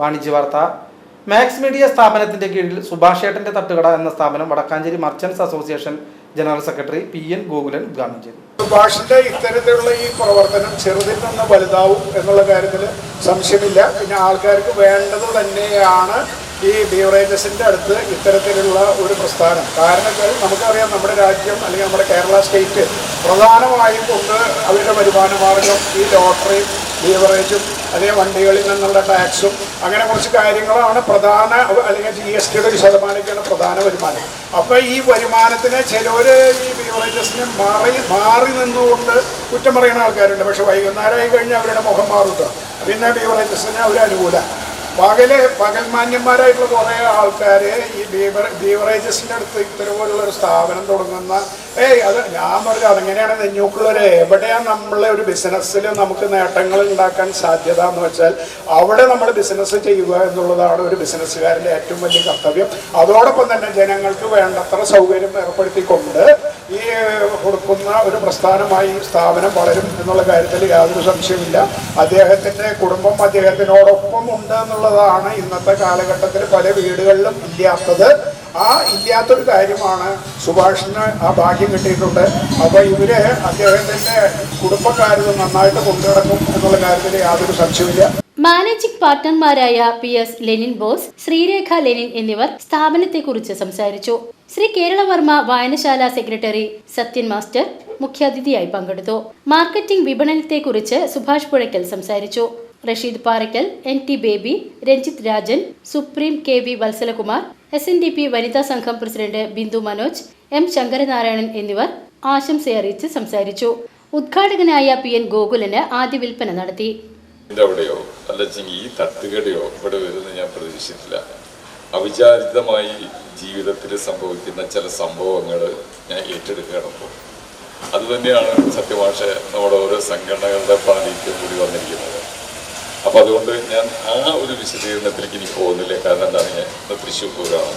വാണിജ്യ വാർത്ത. Max media സ്ഥാപനത്തിന്റെ കീഴിൽ സുഭാഷ് ഏട്ടന്റെ തട്ടുകട എന്ന സ്ഥാപനം Vadakkanchery merchants association general secretary P N Gokulan ഉദ്ഘാടനം ചെയ്തു. സുഭാഷിന്റെ ഇത്തരത്തിലുള്ള ഈ പ്രവർത്തനം ചെറുതിൽ നിന്ന് വലുതാവും എന്നുള്ള കാര്യത്തിൽ സംശയമില്ല. പിന്നെ ആൾക്കാർക്ക് വേണ്ടത് തന്നെയാണ് ഈ ബീവറേജസിന്റെ അടുത്ത് ഇത്തരത്തിലുള്ള ഒരു പ്രസ്ഥാനം. കാരണം നമുക്കറിയാം നമ്മുടെ രാജ്യം അല്ലെങ്കിൽ നമ്മുടെ കേരള സ്റ്റേറ്റ് പ്രധാനമായും കൊണ്ട് അവരുടെ വരുമാന മാർഗം ഈ ലോട്ടറിയും ബീവറേജും അതേ വണ്ടികളിൽ നിന്നുള്ള ടാക്സും അങ്ങനെ കുറച്ച് കാര്യങ്ങളാണ് പ്രധാന അല്ലെങ്കിൽ ജി എസ് ടിയുടെ ഒരു ശതമാനമൊക്കെയാണ് പ്രധാന വരുമാനം. അപ്പോൾ ഈ വരുമാനത്തിന് ചിലവർ ഈ ബീവറേജസിന് മാറി മാറി നിന്നുകൊണ്ട് കുറ്റം പറയുന്ന ആൾക്കാരുണ്ട്. പക്ഷെ വൈകുന്നേരമായി കഴിഞ്ഞാൽ അവരുടെ മുഖം മാറുക പിന്നെ ബീവറേജസിന് അവർ അനുകൂല. പകൽ പകൽമാന്യന്മാരായിട്ടുള്ള കുറേ ആൾക്കാർ ഈ ബീവർ ബീവറേജസിന്റെ അടുത്ത് ഇത്തരപോലുള്ള ഒരു സ്ഥാപനം തുടങ്ങുന്ന ഏയ് അത് ഞാൻ പറഞ്ഞു അതെങ്ങനെയാണ്. നെഞ്ഞൂക്കുള്ളവരെ എവിടെയാണ് നമ്മളെ ഒരു ബിസിനസ്സിൽ നമുക്ക് നേട്ടങ്ങൾ ഉണ്ടാക്കാൻ സാധ്യത എന്ന് വെച്ചാൽ അവിടെ നമ്മൾ ബിസിനസ് ചെയ്യുക എന്നുള്ളതാണ് ഒരു ബിസിനസ്സുകാരന്റെ ഏറ്റവും വലിയ കർത്തവ്യം. അതോടൊപ്പം തന്നെ ജനങ്ങൾക്ക് വേണ്ടത്ര സൗകര്യം ഏർപ്പെടുത്തിക്കൊണ്ട് ഈ കൊടുക്കുന്ന ഒരു പ്രസ്ഥാനമായി സ്ഥാപനം വളരും എന്നുള്ള കാര്യത്തിൽ യാതൊരു സംശയമില്ല അദ്ദേഹത്തിന്റെ കുടുംബം അദ്ദേഹത്തിനോടൊപ്പം ഉണ്ട് എന്നുള്ളതാണ് ഇന്നത്തെ കാലഘട്ടത്തിൽ പല വീടുകളിലും ഇല്ലാത്തത്. ആ ഇല്ലാത്തൊരു കാര്യമാണ്. സുഭാഷിന് ആ ഭാഗ്യം കിട്ടിയിട്ടുണ്ട്. അപ്പോൾ ഇവർ അദ്ദേഹത്തിന്റെ കുടുംബക്കാരത് നന്നായിട്ട് കൊണ്ടുനടക്കും എന്നുള്ള കാര്യത്തിൽ യാതൊരു സംശയമില്ല മാനേജിംഗ് പാർട്ണർമാരായ പി എസ് ലെനിൻ ബോസ് ശ്രീരേഖ ലെനിൻ എന്നിവർ സ്ഥാപനത്തെക്കുറിച്ച് സംസാരിച്ചു. ശ്രീ കേരളവർമ്മ വായനശാല സെക്രട്ടറി സത്യൻ മാസ്റ്റർ മുഖ്യാതിഥിയായി പങ്കെടുത്തു. മാർക്കറ്റിംഗ് വിപണനത്തെക്കുറിച്ച് സുഭാഷ് പുഴയ്ക്കൽ സംസാരിച്ചു. Rasheed Parakkal N T Baby Ranjith Rajan Supreme K V Vatsalakumar S N D P വനിതാ സംഘം പ്രസിഡന്റ് ബിന്ദു മനോജ് എം ശങ്കരനാരായണൻ എന്നിവർ ആശംസയറിയിച്ച് സംസാരിച്ചു. ഉദ്ഘാടകനായ പി എൻ ഗോകുലന് ആദ്യ വിൽപ്പന നടത്തി. ഇവിടെ വരുന്ന ഞാൻ പ്രതീക്ഷിച്ചില്ല അവിചാരിതമായി ജീവിതത്തിൽ സംഭവിക്കുന്ന ചില സംഭവങ്ങൾ ഞാൻ ഏറ്റെടുക്കുകയാണ് ഇപ്പോൾ അതുതന്നെയാണ് സത്യഭാഷ നമ്മുടെ ഓരോ സംഘടനകളുടെ പാലിക്ക് കൂടി വന്നിരിക്കുന്നത്. അപ്പം അതുകൊണ്ട് ഞാൻ ആ ഒരു വിശദീകരണത്തിലേക്ക് എനിക്ക് പോകുന്നില്ല. കാരണം എന്താണ് ഞാൻ തൃശ്ശൂർ പൂരമാണ്